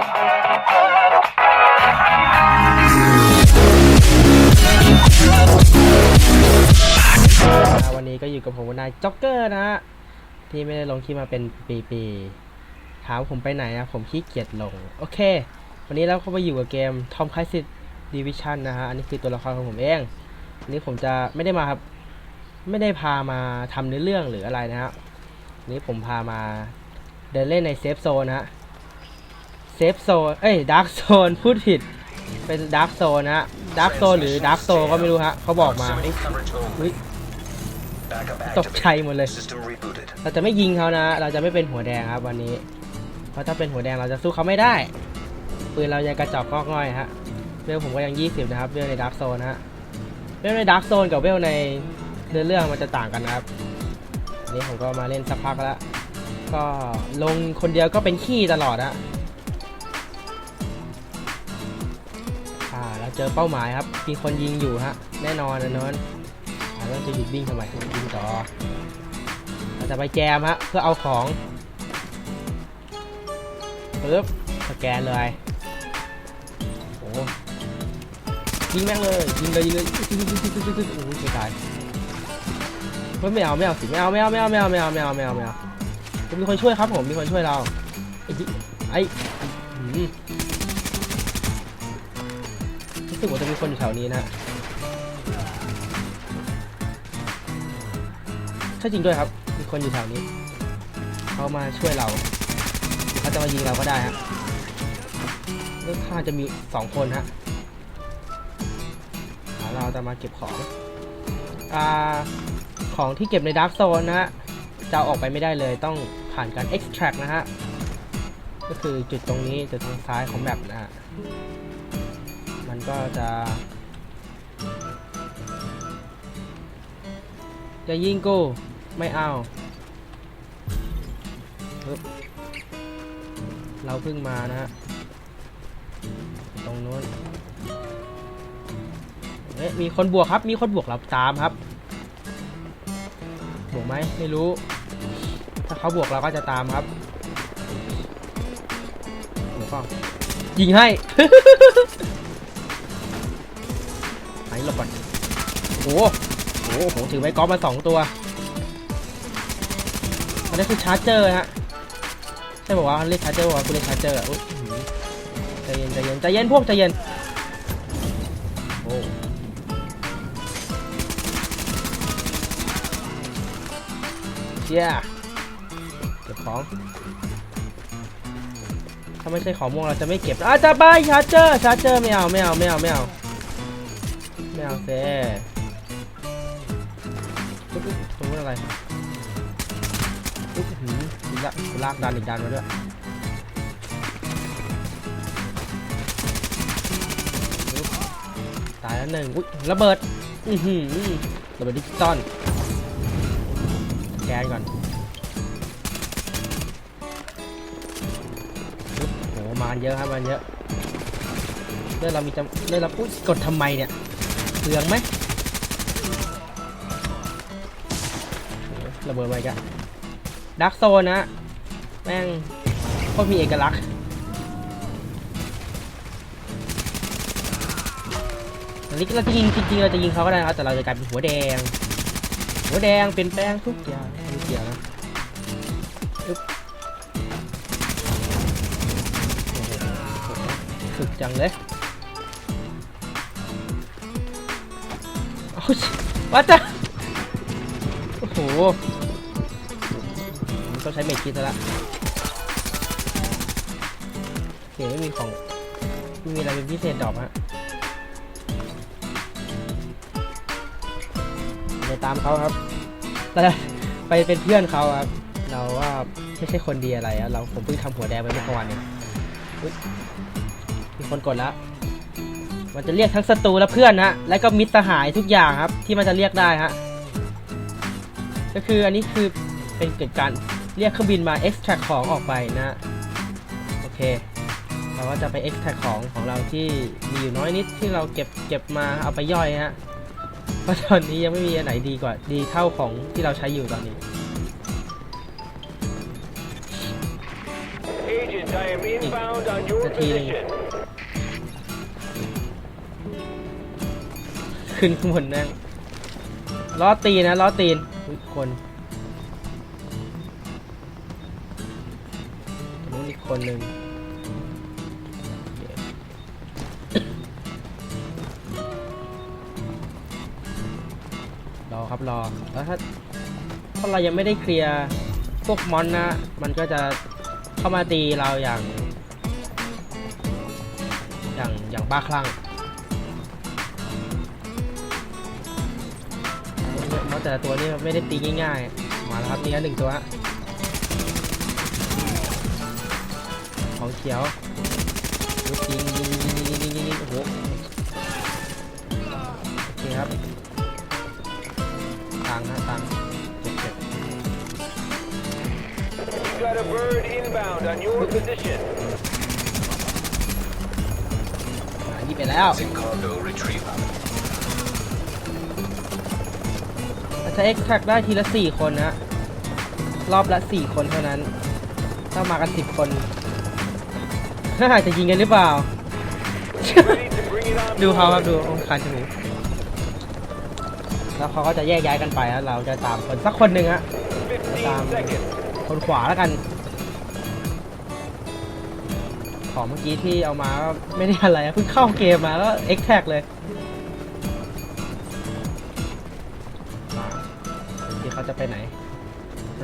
วันนี้ก็อยู่กับผมนายจ็อกเกอร์นะฮะที่ไม่ได้ลงคลิปมาเป็นปีๆถามผมไปไหนอะผมขี้เกียจลง โอเค วันนี้เราก็มาอยู่กับเกม Tom c r i s i s Division นะฮะ อันนี้คือตัวละครของผมเองวันนี้ผมจะไม่ได้มาครับ ไม่ได้พามาทำเนื้อเรื่องหรืออะไรนะฮะนี้ผมพามาเดินเล่นในเซฟโซนนะฮะ ซฟโซน เอ้ยดาร์กโซนพูดผิด เป็นดาร์กโซนนะฮะดาร์กโซนหรือดาร์กโซก็ไม่รู้ฮะเขาบอกมาอ้ย coverage อุ๊ยตกใจหมดเลย เราจะไม่ยิงเขานะ เราจะไม่เป็นหัวแดงครับวันนี้ เพราะถ้าเป็นหัวแดงเราจะสู้เขาไม่ได้ ปืนเรายังกระจอกงอกง่อยฮะ เวลผมก็ยัง 20 นะครับ เวลในดาร์กโซนฮะ เวลในดาร์กโซนกับเวลในเนื้อเรื่องมันจะต่างกันนะครับอันนี้ผมก็มาเล่นสักพักแล้ว ก็ลงคนเดียวก็เป็นขี้ตลอดฮะ จอเป้าหมายครับ มีคนยิงอยู่ฮะ แน่นอนนะนอนแล้วจะหยุดวิ่งทำไมวิ่งต่อเราจะไปแจมฮะ เพื่อเอาของปึ๊บสแกนเลยโอ้ยิงแม่งเลยยิงเลยยิงเลยโอ้ยไม่ตายเฮ้ยไม่เอาไม่เอาสิไม่เอาไม่เอาไม่เอาไม่เอาไม่เอาไม่เอาไม่เอามีคนช่วยครับผมมีคนช่วยเราไอ้ สึกว่าจะมีคนอยู่แถวนี้นะฮะใช่จริงด้วยครับ มีคนอยู่แถวนี้ เขามาช่วยเราเขาจะมายิงเราก็ได้ฮะเรื่องข้าจะมีสองคนฮะเราจะมาเก็บของอ่าของที่เก็บในดาร์กโซนนะฮะจะอออกไปไม่ได้เลยต้องผ่านการ extract นะฮะ ก็คือจุดตรงนี้จุดทางซ้ายของแมปนะฮะ มันก็จะ จะยิงกูไม่เอา เราเพิ่งมานะฮะ ตรงนู้นเอ๊ะมีคนบวกครับ มีคนบวกเราตามครับ บวกไหมไม่รู้ ถ้าเขาบวกเราก็จะตามครับบวกก็ยิงให้ ไหนหลบก่อนโอ้โหโอ้โหถือไม้กอล์ฟมาสองตัวอันนี้คือชาร์จเจอร์ฮะใช่บอกว่าเรียกชาร์จเจอร์ว่าคุณเรียกชาร์จเจอร์อะอุ๊ยใจเย็นใจเย็นใจเย็นพวกใจเย็นโอ้เชี่ยเก็บของถ้าไม่ใช่ของม่วงเราจะไม่เก็บอาจะไปชาร์จเจอร์ชาร์จเจอร์ไม่เอาไม่เอาไม่เอาไม่เอาเอาเซ่อุ๊ยอุ๊ยตรงนู้อะไรอุ๊ยหืมละลากดันอีกดันมาด้วยตายแล้วหนึ่งอุ้ยระเบิด อือหือระเบิดดิจิตอลแกนก่อนอุ๊ยโหมานเยอะครับมานเยอะเลือดเรามีจำเลือดเราอุ้ยกดทำไมเนี่ย เปลืองไหมระเบิดมาอีกอะดักโซนนะ แม่งโคตรมีเอกลักษณ์อันนี้เราจะยิงจริงๆเราจะยิงเขาก็ได้นะครับแต่เราจะกลายเป็นหัวแดง หัวแดงเป็นแป้งทุกอย่างไม่เกี่ยวนะฝึกจังเลย วัดจ้ะโอ้โหต้องใช้เมจคิดแล้วละโอเคไม่มีของไม่มีอะไรเป็นพิเศษดอกฮะไปตามเขาครับแต่ไปเป็นเพื่อนเขาครับ เราว่าไม่ใช่คนดีอะไรอะเราผมเพิ่งทำหัวแดงไปเมื่อวานเองอุ๊ยมีคนกดแล้ว มันจะเรียกทั้งศัตรูและเพื่อนฮะและก็มิตรสหายทุกอย่างครับ ที่มันจะเรียกได้ฮะก็คืออันนี้คือเป็นเกิดการเรียกเครื่องบินมา extract ของออกไปนะโอเคเราก็จะไป extract ของของเราที่มีอยู่น้อยนิดที่เราเก็บเก็บมาเอาไปย่อยฮะเพราะตอนนี้ยังไม่มีอันไหนดีกว่าดีเท่าของที่เราใช้อยู่ตอนนี้ Agent, I am inbound on your Sa tiling. position. ขึ้นข้างบนนั่งล้อตีนะล้อตีนคนนู้นอีกคนหนึ่งรอครับรอแล้วถ้าถ้าเรายังไม่ได้เคลียร์พวกมอนนะ มันก็จะเข้ามาตีเราอย่าง อย่างอย่างบ้าคลั่ง แต่ตัวนี้ไม่ได้ตีง่ายๆ มาแล้วครับนี่ครับหนึ่งตัวของเขียวยิงยิงยิงยิงยิงยิงยิงโอ้โหโอเคครับตังนะตังเจ็บเจ็บยิงไปแล้ว จะเอ็กแทรได้ทีละสี่คนนะ รอบละสี่คนเท่านั้น ถ้ามากันสิบคนถ้าหากจะยิงกันหรือเปล่า ดูเขาครับดูองคารจมูกแล้วเขาก็จะแยกย้ายกันไปแล้วเราจะตามคนสักคนหนึ่งฮะ15 seconds. คนขวาแล้วกัน ของเมื่อกี้ที่เอามาไม่ได้อะไรเพิ่งเข้าเกมมาแล้วเอ็กแท็กเลย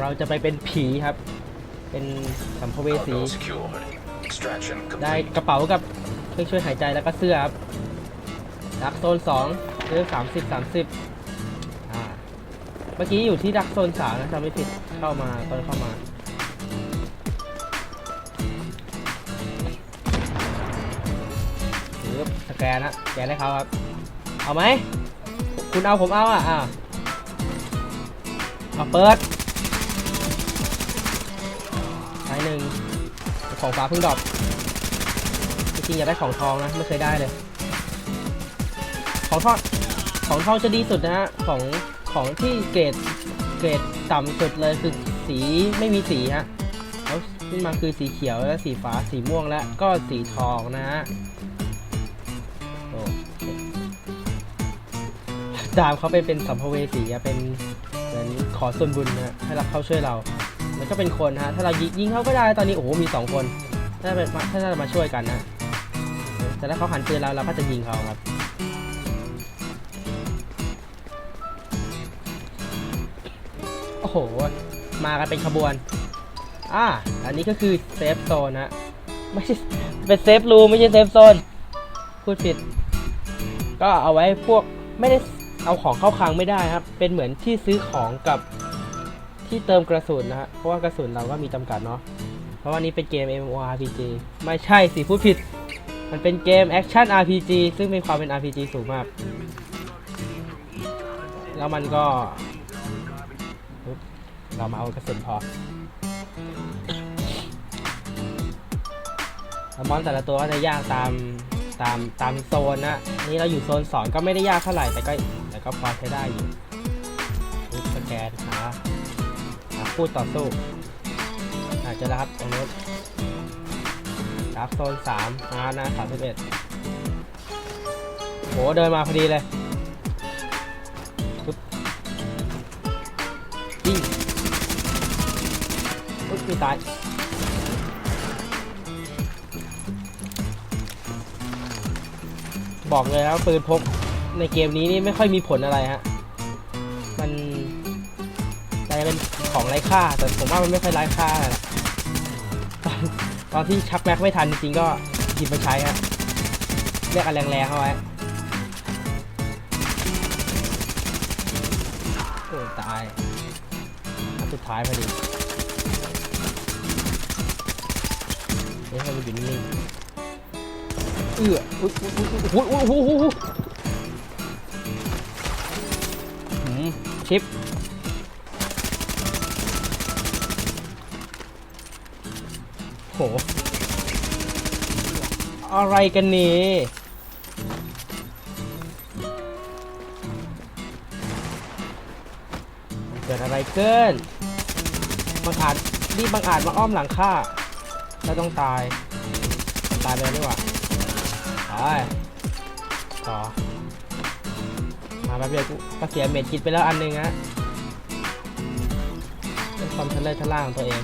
เราจะไปเป็นผีครับ เป็นสัมภเวสี ได้กระเป๋ากับเครื่องช่วยหายใจแล้วก็เสื้อครับดักโซนสองเสื้อสามสิบสามสิบอ่า เมื่อกี้อยู่ที่ดักโซนสามนะจำไม่ผิดเข้ามาตอนเข้ามาหรือสแกนนะสแกนให้เขาครับ เอาไหม คุณเอาผมเอาอะอ่าเอาเปิด ของฟ้าเพิ่งดรอปจริงๆอยากได้ของทองนะไม่เคยได้เลย ของทองของทองจะดีสุดนะฮะของของที่เกรดเกรดต่ำสุดเลยคือสีไม่มีสีฮะแล้วขึ้นมาคือสีเขียวและสีฟ้าสีม่วงและก็สีทองนะฮะตามเขาไปเป็นสัมภเวสีเป็นเหมือนขอส่วนบุญนะให้เราเข้าช่วยเรา ก็เป็นคนฮะ ถ้าเรายิงเขาก็ได้ ตอนนี้โอ้โห มีสองคน ถ้าเป็นถ้าจะมาช่วยกันนะ แต่ถ้าเขาหันปืนเราเราก็จะยิงเขาครับ โอ้โห มากันเป็นขบวน อ่า อันนี้ก็คือเซฟโซนนะไม่ใช่ เป็นเซฟรูไม่ใช่เซฟโซน พูดผิด ก็เอาไว้พวกไม่ได้เอาของเข้าคลังไม่ได้ครับ เป็นเหมือนที่ซื้อของกับ ที่เติมกระสุนนะฮะเพราะว่ากระสุนเราก็มีจำกัดเนาะเพราะว่านี้เป็นเกม MMORPG ไม่ใช่สิพูดผิด มันเป็นเกมแอคชั่น RPG ซึ่งมีความเป็น RPG สูงมาก แล้วมันก็เรามาเอากระสุนพอล้วมอนแต่ละตัวก็จะยากตามตามตามโซนนะ นี่เราอยู่โซนสองก็ไม่ได้ยากเท่าไหร่แต่ก็แต่ก็พอใช้ได้อยู่สแกนหา หาพูดต่อสู้อาจจะแล้วครับตรงนู้นครับโซนสามอานะสามสิบเอ็ดโหเดินมาพอดีเลยปุ๊บยิงปุ๊บมีตายบอกเลยครับปืนพกในเกมนี้นี่ไม่ค่อยมีผลอะไรฮะ ของไร้ค่า แต่ผมว่ามันไม่ค่อยไร้ค่าตอนตอนที่ชักแม็กไม่ทันจริงๆก็หยิบมาใช้ฮะเรียกอะไรแรงๆเข้าไว้โอ้ตายสุดท้ายพอดีเฮ้ยให้มันอยู่นิ่งๆเอื้ออุ้ยอุ้ยอุ้ยอุ้ยอุ้ยอุ้ยอุ้ยหืมชิป โห อะไรกันนี่เกิดอะไรเกินบังอาจนี่บังอาจมาอ้อมหลังข้าเราต้องตาย ตายไปแล้วดีกว่าไปต่อมาแป๊บเดียวกูก็เสียเม็ดคิดไปแล้วอันหนึงฮะเป็นความทะเลทะล่าของตัวเอง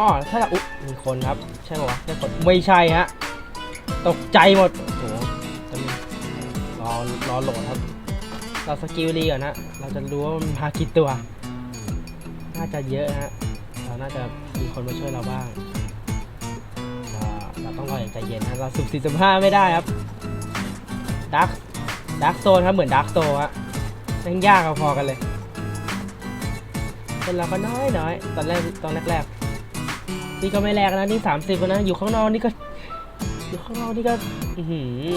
อ๋อถ้าอุ๊มีคนครับ ใช่ป่าวะใช่คนไม่ใช่ฮะ ตกใจหมด โอ้โหจะมีรอรอโหลดครับ เราสกิลดีก่อนนะ เราจะรู้ว่ามันพากี่ตัว น่าจะเยอะฮะ เราน่าจะมีคนมาช่วยเราบ้างอ่าเราต้องรออย่างใจเย็นนะ เราสุ่มสี่สุ่มห้าไม่ได้ครับดักดักโซนครับ เหมือนดักโซฮะยังยากพอกันเลยคนเราก็น้อยน้อยตอนแรกตอนแรกๆ นี่ก็ไม่แรกนะนี่สามสิบนะ อยู่ข้างนอกนี่ก็ อยู่ข้างนอกนี่ก็ อือหือ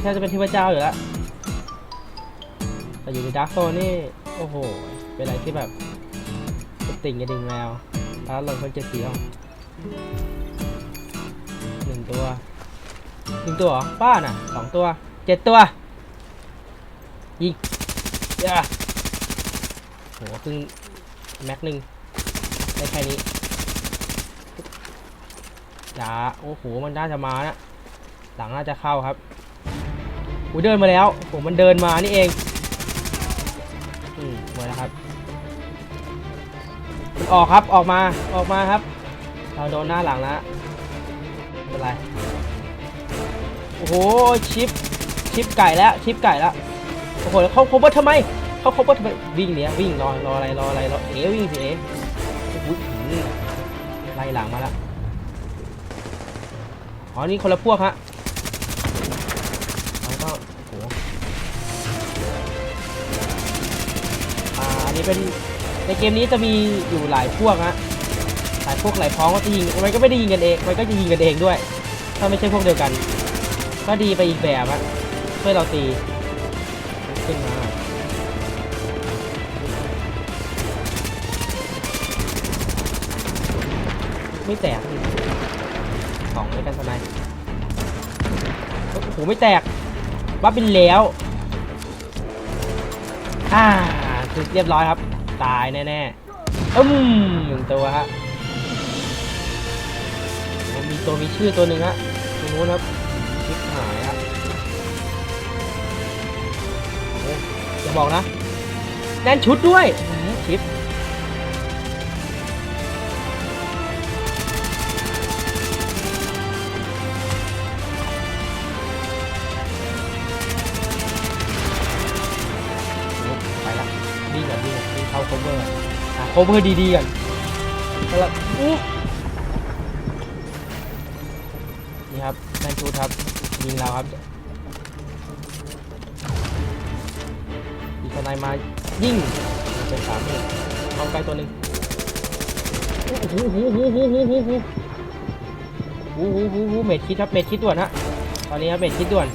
แค่จะเป็นเทพเจ้าอยู่แล้วแต่อยู่ในดาร์กโซนนี่ โอ้โห เป็นอะไรที่แบบติ่งกระดิ่งแมวแล้วลงคนเจ็ดสีออกหนึ่งตัวหนึ่งตัวเหรอป้าน่ะสองตัวเจ็ดตัวยิงย่าโหครึ่งแม็กหนึ่งได้แค่นี้ อย่าโอ้โหมันน่าจะมานะหลังน่าจะเข้าครับอูเดินมาแล้วโอ้โหมันเดินมานี่เองอืมหมดแล้วครับมันออกครับออกมาออกมาครับ เราโดนหน้าหลังแล้วไม่เป็นไรโอ้โหชิปชิปไก่แล้วชิปไก่แล้วโอ้โหเขาคบว่าทำไมเขาคบว่าทำไมวิ่งเนี้ยวิ่งรอรออะไรรออะไรรอเอ๋วิ่งสิเอ๋โอ้โหหืมไล่หลังมาแล้ว อ๋อ นี่คนละพวกฮะแล้วก็โอ้โหอ่าอันนี้เป็นในเกมนี้จะมีอยู่หลายพวกฮะหลายพวกหลายพ้องก็จะยิงมันก็ไม่ได้ยิงกันเองมันก็จะยิงกันเองด้วย ถ้าไม่ใช่พวกเดียวกัน ก็ดีไปอีกแบบอะช่วยเราตีขึ้นมาไม่แตกดิ สองด้วยกันทนโอ้โหไม่แตกว่าเป็นแล้ว อ่าคือเรียบร้อยครับ ตายแน่ๆอืมหนึ่งตัวฮะโอ้มีตัวมีชื่อตัวหนึ่งฮะตรงนู้นครับชิปหายฮะโอ้อย่าบอกนะแน่นชุดด้วย อะ cover ดีๆก่อนแล้วอู้นี่ครับแน่นชุดครับยิงเราครับอีกทนายมายิงเป็นสามเมตรเอาไกลตัวหนึ่งโอ้โหโหโหโหโหโหโหโอ้โหโหโหเมดคิดครับเมดคิดด่วนฮะตอนนี้ครับเมดคิดด่วน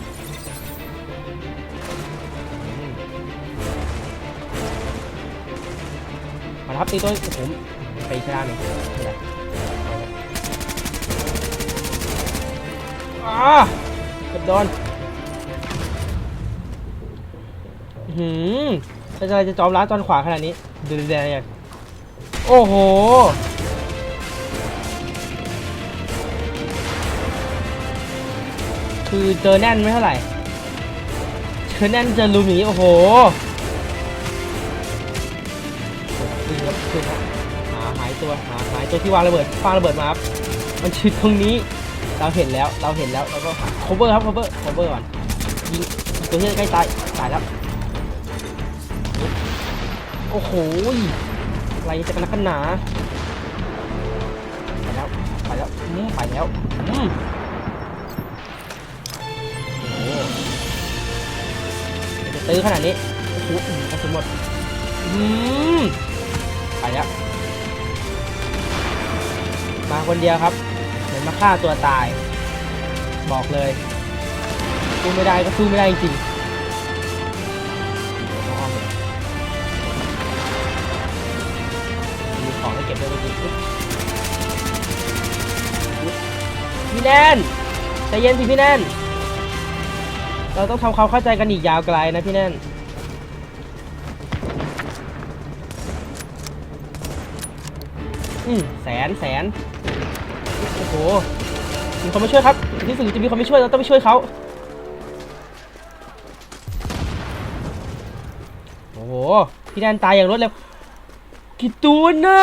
ครับตีตัวโอ้โหไปชนะหนึ่งเป็นได้อ่าเกดโดนหืมจะจะจะจอมร้านจอนขวาขนาดนี้ดูแดงอย่างโอ้โหคือเจอแน่นไม่เท่าไหร่เจอแน่นเจอลุมอย่างนี้โอ้โห หาหายตัวหาหายตัวที่วางระเบิดวางระเบิดมาครับมันชื่อตรงนี้เราเห็นแล้วเราเห็นแล้วแล้วก็ cover ครับ cover cover ก่อนยิงตัวที่ใกล้ตายตายแล้วโอ้โหอะไรจะกันนักกันหนาไปแล้วไปแล้วอืมไปแล้วอืมจะตื้อขนาดนี้โอ้โหกระสุนหมดอืม แล้ว มาคนเดียวครับ เหมือนมาฆ่าตัวตาย บอกเลยสู้ไม่ได้ก็สู้ไม่ได้จริงมีของให้เก็บด้วยเมื่อกี้อุ๊ยอุ๊ยพี่แนนใจเย็นสิพี่แนนเราต้องทำความเข้าใจกันอีกยาวไกลนะพี่แนน อืมแสนแสนโอ้โหมีคนมาช่วยครับที่สุดจะมีคนมาช่วยเราต้องไปช่วยเขาโอ้โหพี่แดนตายอย่างรวดเร็วกี่ตัวน่ะ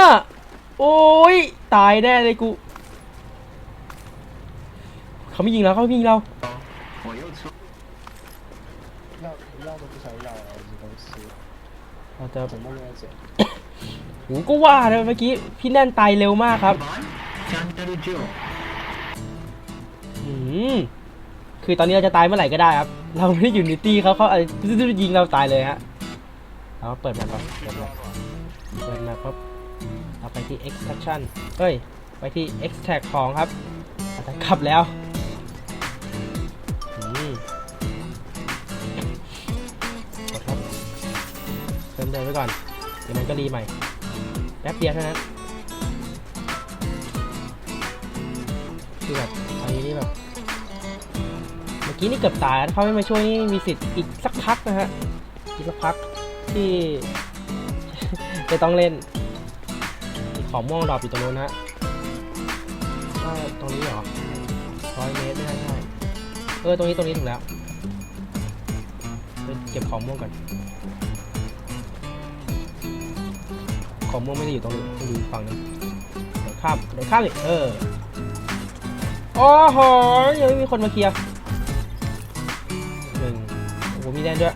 โอ้ยตายแน่เลยกูเขาไม่ยิงเราเขาไม่ยิงเรา 要要都不想要了，这公司 เราจะ 怎么都要 剪。โหก็ว่านะเมื่อกี้พี่แน่นตายเร็วมากครับอืมคือตอนนี้เราจะตายเมื่อไหร่ก็ได้ครับ เราไม่ได้อยู่ในตีเขาเขาอะไรยิงเราตายเลยฮะเราเปิดแมปก่อนเปิดแมปเปิดแมปปั๊บเราไปที่ extraction เฮ้ย ไปที่ extract ของครับเราจะกลับแล้วอืมกดครับเติมเดินไว้ก่อน เดี๋ยวมันก็รีใหม่ แป๊บเดียวเท่านั้นคือแบบตอนนี้นี่แบบ เมื่อกี้นี่เกือบตายถ้าเขาไม่มาช่วยนี่มีสิทธิ์อีกสักพักนะฮะ อีกสักพักที่จะต้องเล่น ของม่วงดอปอยู่ตรงนู้นนะฮะว่ตรงนี้เหรอร้อยเมตรไม่น่ใช่เออ ตรงนี้ตรงนี้ถูกแล้วเก็บของม่วงก่อน ของม่วงไม่ได้อยู่ตรงนี้มันอยู่อีกฝั่งนึงเดี๋ยวข้ามเดี๋ยวข้ามอีกเออโอ้โหยังไม่มีคนมาเคลียร์หนึ่งโอ้โหมีแดนด้วย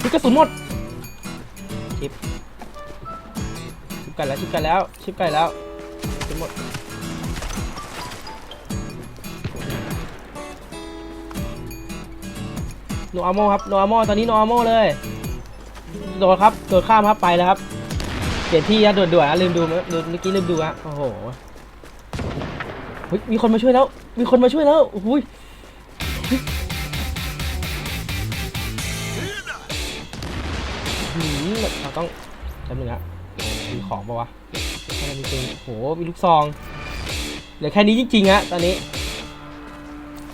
คือกระสุนหมดชิปชิปกันแล้วชิปกันแล้วชิปกันแล้วชิปหมดโนอาโมครับโนอาโมตอนนี้โนอาโมเลย โดนครับโดนข้ามครับไปแล้วครับเปลี่ยนที่ฮะด่วนๆฮะลืมดูลืมเมื่อกี้ลืมดูฮะโอ้โหมีคนมาช่วยแล้ว มีคนมาช่วยแล้วโอ้ยเราต้องจำหนึ่งอะมีของปะวะไม่มีจริงโหมีลูกซองเหลือแค่นี้จริงๆอะตอนนี้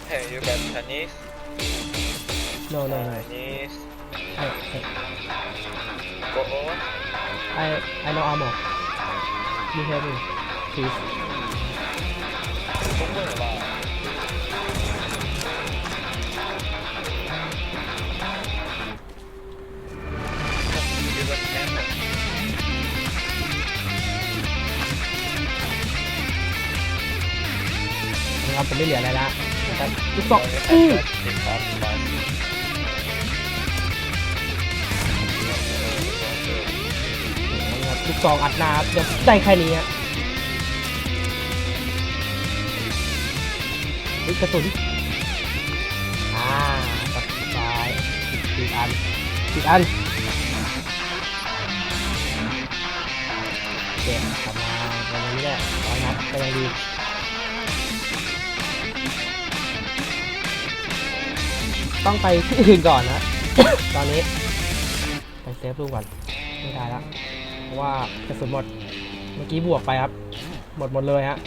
เฮ้ยอยู่แบบชนิสโนโนโนะครับลูกซอง Oh, อื you อ have got six up, five. ลูกซองอัดนาเดี๋ยวได้แค่นี้ฮะเฮ้ยกระสุนอ่าตัดสายอีกอันอีกอันเก็บกลับมาประมาณนี้แหละร้อยนัดก็ยังดีต้องไปที่อื่นก่อนนะ ตอนนี้ ไปเซฟรูปก่อน ไม่ได้แล้ว เพราะว่ากระสุนหมด เมื่อกี้บวกไปครับ หมดหมดเลยฮะ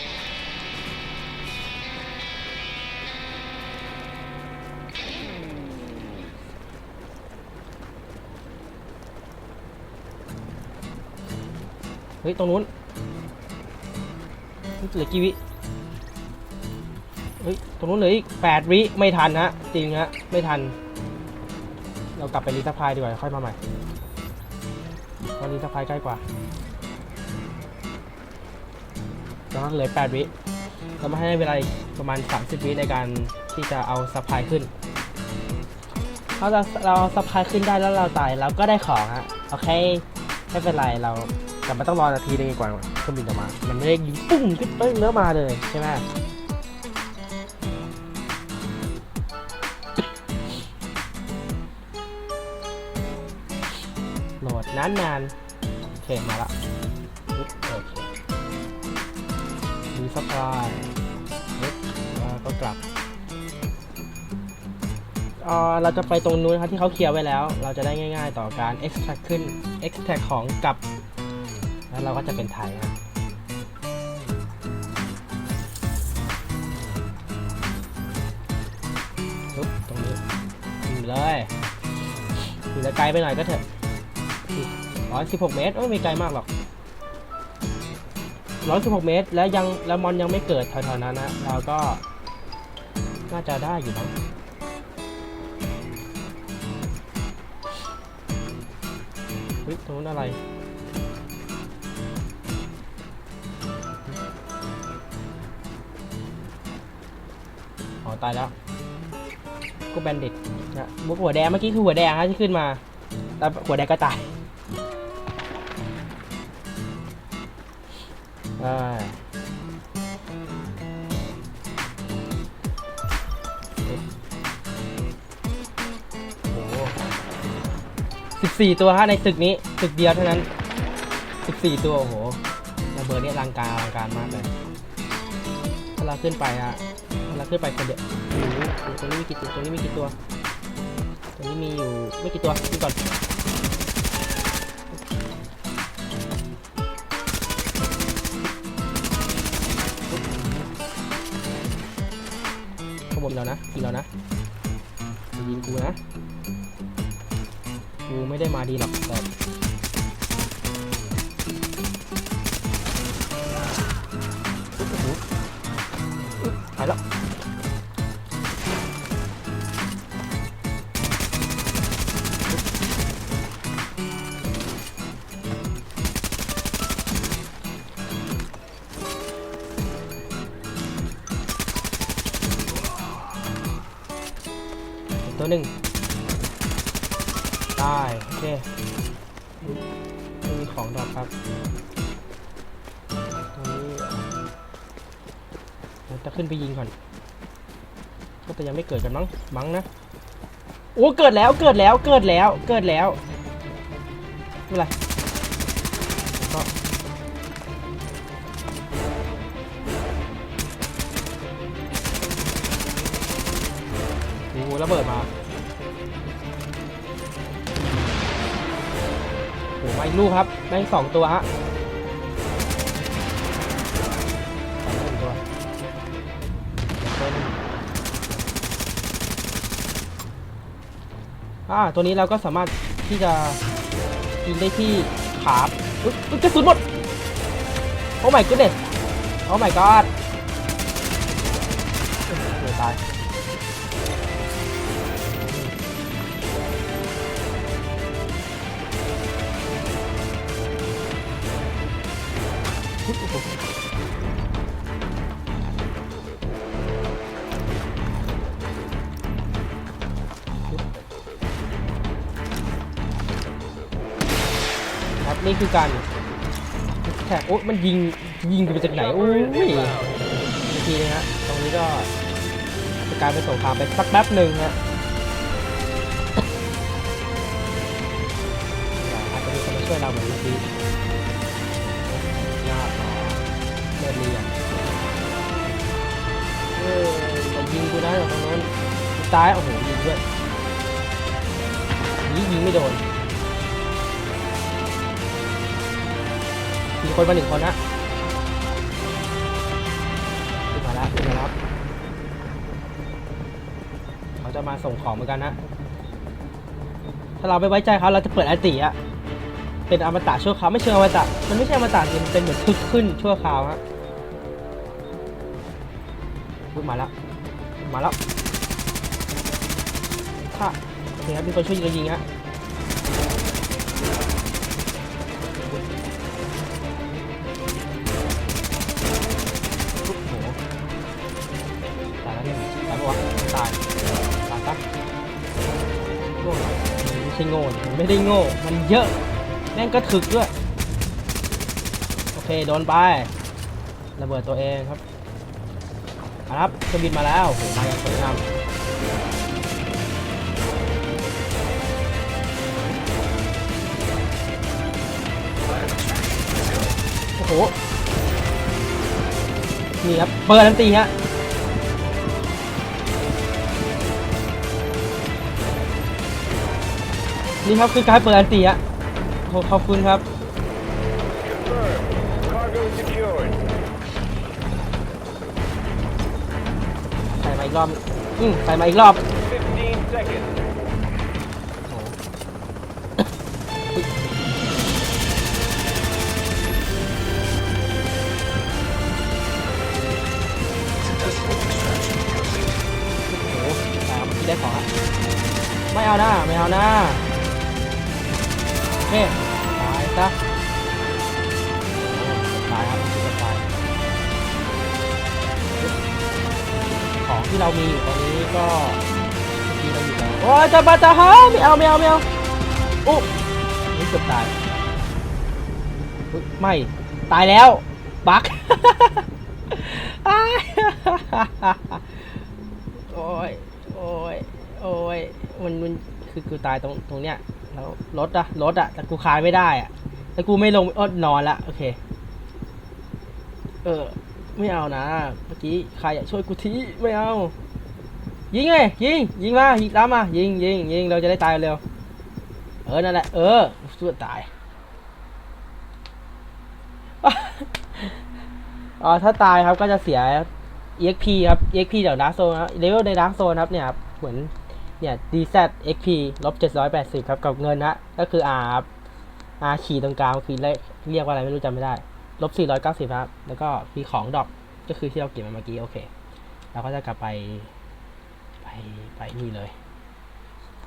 เฮ้ย ตรงนู้นเหลือกี่วิเฮ้ย ตรงนู้นเหลืออีกแปดวิ ไม่ทันฮะ จริงฮะ ไม่ทัน เรากลับไปรีทัพพายดีกว่า ค่อยมาใหม่ ตอนนี้ทัพพายใกล้กว่าตอนนั้นเหลือ8วิเรามาให้เวลาประมาณ 30 วิในการที่จะเอาซัพพลายขึ้น ถ้าเราเราเอาซัพพลายขึ้นได้แล้วเราตายเราก็ได้ของฮะโอเคไม่เป็นไรเราแต่มันต้องรอนาทีนึงดีกว่าเครื่องบินจะมา มันไม่ได้ยิงปุ้งขึ้นเอ้ยแล้วมาเลยใช่ไหม นานนานๆโอเคมาละปึ๊บโอเคมีสปายปึ๊บแล้วก็กลับเอ่อเราจะไปตรงนู้นครับที่เขาเคลียร์ไว้แล้ว เราจะได้ง่ายๆต่อการ extract ขึ้น extract ของกลับ แล้วเราก็จะเป็นไทยครับปึ๊บตรงนี้อยู่เลยอยู่ไกลไปหน่อยก็เถอะ ร้อยสิบหกเมตรเอ้ไม่ไกลมากหรอกร้อยสิบหกเมตร แล้วยังแล้วมอนยังไม่เกิดแถวๆนั้นนะเราก็น่าจะได้อยู่มั้งเฮ้ยตรงนู้นอะไรอ๋อตายแล้วก็แบนดิตนะมุกหัวแดงเมื่อกี้คือหัวแดงฮะที่ขึ้นมา แล้วหัวแดงก็ตาย โอ้โหสิบสี่ตัวฮะในตึกนี้ตึกเดียวเท่านั้นสิบสี่ตัว โอ้โหระเบิดเนี่ยอลังการอลังการมากเลย ถ้าเราขึ้นไปอะถ้าเราขึ้นไปคนเดียวโอ้โหตรงนี้มีกี่ตัวตรงนี้มีกี่ตัวตรงนี้มีอยู่ไม่กี่ตัวดูก่อน เรานะยิงเรานะยิงกูนะ กูไม่ได้มาดีหรอกแต่ ได้โอเคมีของดอกครับตรงนี้จะขึ้นไปยิงก่อนก็แต่ยังไม่เกิดกันมั้งมั้งนะโอ้เกิดแล้วเกิดแล้วเกิดแล้วเกิดแล้วไม่เป็นไร ลูกครับ ได้สองตัวฮะองตัวตัวหนึ่งอ่าตัวนี้เราก็สามารถที่จะยิงได้ที่ขาอุ๊ยอุ๊ยกระสุนหมด โอ้ my goodness โอ้ my god โอ้โหตาย คือการแท็กโอ้มันยิงยิงกันมาจากไหนโอ้ยอีกทีนะฮะตรงนี้ก็จะกลายเป็นสงครามไปสักแป๊บหนึ่งฮะอาจจะมีคนมาช่วยเราเหมือนเมื่อกี้ยากเนาะเลิศเรียนเออแต่ยิงกูได้จากตรงนู้นตายโอ้โหยิงด้วยยิงยิงไม่โดน คนมาหนึ่งคนนะขึ้นมาแล้วขึ้นมาแล้วเขาจะมาส่งของเหมือนกันนะ ถ้าเราไม่ไว้ใจเขาเราจะเปิดอันติอะเป็นอมตะชั่วคราวไม่เชิงอมตะมันไม่ใช่อมตะมันเป็นเหมือนทึกขึ้นชั่วคราวฮะพูดมาแล้วมาแล้วค่ะโอเคครับมีคนช่วยยิงยิงฮะ ได้โง่ มันเยอะ แม่งก็ถึกด้วย โอเค โดนไป ระเบิดตัวเองครับครับเครื่องบินมาแล้วโอ้โหมาอย่างสวยงามโอ้โห นี่ครับ เปิดทันตีฮะ นี่ครับคือการเปิดอันตีอะโหขอบคุณครับใส่มาอีกรอบ อืมใส่มาอีกรอบโอ้โหสามได้ของอะไม่เอาหน้าไม่เอาหน้า เคตายซะตายครับจะตายของที่เรามีอยู่ตอนนี้ก็ที่เราอยู่แล้วโอ้ยจะมาจะหาไม่เอาไม่เอาไม่เอาอุ๊นี่เกือบตายไม่ตายแล้วบั๊กอ้ายโอ้ยโอ้ยโอ้ยมันมันคือกูตายตรงตรงเนี้ย แล้วรถอะรถอะแต่กูคานไม่ได้อะแต่กูไม่ลงอดนอนละโอเค เออ ไม่เอานะ เมื่อกี้ใครอยากช่วยกูทีไม่เอา ยิงเลยยิง ยิงมายิงตามมายิงยิงยิงเราจะได้ตายเร็ว เออ นั่นแหละ เออสู้ตายอ๋อถ้าตายครับก็จะเสีย EXP ครับ EXP เดี๋ยวดาร์กโซนครับเลเวลในดาร์กโซนครับเนี่ยครับเหมือน เนี่ย DZ XP ลบ780 ครับกับเงินนะก็คือ R ครับ R ขีดตรงกลางคือเลขเรียกว่าอะไรไม่รู้จำไม่ได้ ลบ 490 ครับ แล้วก็มีของดอกก็คือที่เราเก็บมาเมื่อกี้ โอเค เราก็จะกลับไป ไป ไปนี่เลย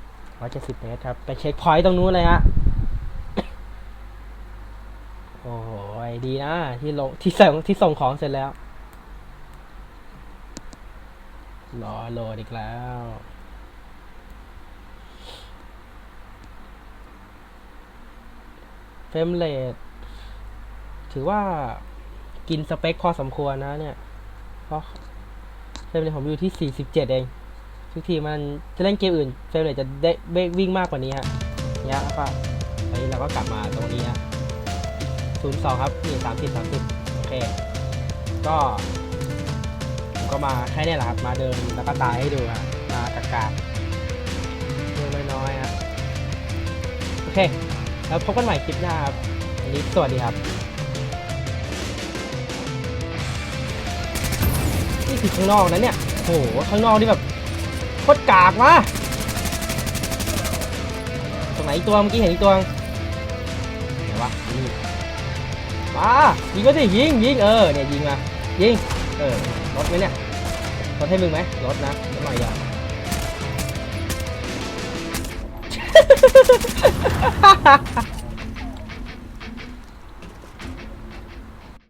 170เมตรครับ ไปเช็คพอยต์ตรงนู้นเลยฮะ โอ้โหดีนะ ที่ลงที่ส่งที่ส่งของเสร็จแล้ว รอโหลดอีกแล้ว เฟมเรทถือว่ากินสเปคพอสมควรนะเนี่ย เพราะเฟรมเรทผมอยู่ที่ 47 เอง ทุกทีมันจะเล่นเกมอื่นเฟรมเรทจะได้เบกวิ่งมากกว่านี้ฮะเนี่ยแล้วก็ตอนนี้เราก็กลับมาตรงนี้ฮะ02ครับนี่30 30โอเค ก็ผมก็มาแค่เนี้แหละครับ มาเดินแล้วก็ตายให้ดูฮะมากากาเรื่องน้อยๆฮะโอเค แล้วพบกันใหม่คลิปหน้าครับวันนี้สวัสดีครับ นี่คือข้างนอกนะเนี่ยโอ้โหข้างนอกนี่แบบโคตรกากมาตรงไหนอีกตัวเมื่อกี้เห็นอีกตัวไหนวะนี่มายิงก็สิยิงยิงเออเนี่ยยิงมายิงเออลดไหมเนี่ยลดให้มึงไหมลดนะลดหน่อยอย่า Ha ha ha!